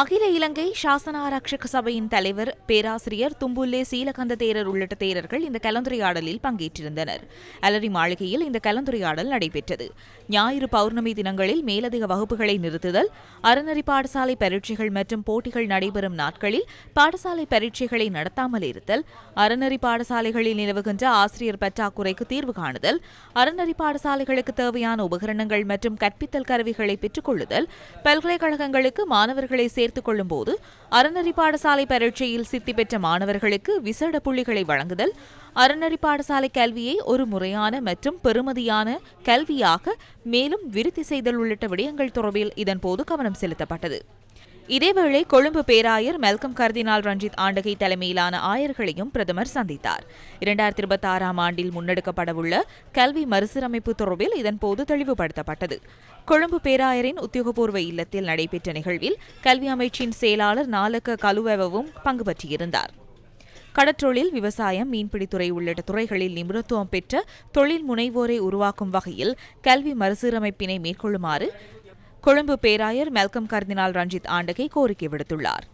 அகில இலங்கை சாசனாரட்சக சபையின் தலைவர் பேராசிரியர் தும்புல்லே சீலகந்த தேரர் உள்ளிட்ட தேரர்கள் இந்த கலந்துரையாடலில் பங்கேற்றிருந்தனர். அலரி மாளிகையில் இந்த கலந்துரையாடல் நடைபெற்றது. ஞாயிறு பௌர்ணமி தினங்களில் மேலதிக வகுப்புகளை நிறுத்துதல் அறநெறி பாடசாலை பரீட்சைகள் மற்றும் போட்டிகள் நடைபெறும் நாட்களில் பாடசாலை பரீட்சைகளை நடத்தாமல் இருத்தல் அறநெறி பாடசாலைகளில் நிலவுகின்ற ஆசிரியர் பற்றாக்குறைக்கு தீர்வு காணுதல் அறநெறி பாடசாலைகளுக்கு தேவையான உபகரணங்கள் மற்றும் கற்பித்தல் கருவிகளை பெற்றுக் கொள்ளுதல் பல்கலைக்கழகங்களுக்கு மாணவர்களை சேர்த்துக் கொள்ளும் போது அறநெறி பாடசாலை பரீட்சையில் சித்தி பெற்ற மாணவர்களுக்கு விசேட புள்ளிகளை வழங்குதல் அறநெறி பாடசாலை கல்வியை ஒரு முறையான மற்றும் பெறுமதியான கல்வியாக மேலும் விருத்தி செய்தல் உள்ளிட்ட விடயங்கள் தொடர்பில் இதன்போது கவனம் செலுத்தப்பட்டது. இதேவேளை கொழும்பு பேராயர் மெல்கம் கர்தினால் ரஞ்சித் ஆண்டகை தலைமையிலான ஆயர்களையும் பிரதமர் சந்தித்தார். இரண்டாயிரத்தி இருபத்தி ஆறாம் ஆண்டில் முன்னெடுக்கப்படவுள்ள கல்வி மறுசீரமைப்பு தொடர்பில் இதன்போது தெளிவுபடுத்தப்பட்டது. கொழும்பு பேராயரின் உத்தியோகபூர்வ இல்லத்தில் நடைபெற்ற நிகழ்வில் கல்வி அமைச்சின் செயலாளர் நாலக்க கலுவவும் பங்கு பற்றியிருந்தார். கடற்றொழில் விவசாயம் மீன்பிடித்துறை உள்ளிட்ட துறைகளில் நிபுணத்துவம் பெற்ற தொழில் முனைவோரை உருவாக்கும் வகையில் கல்வி மறுசீரமைப்பினை மேற்கொள்ளுமாறு கொழும்பு பேராயர் மெல்கம் கர்தினால் ரஞ்சித் ஆண்டகை கோரிக்கை விடுத்துள்ளார்.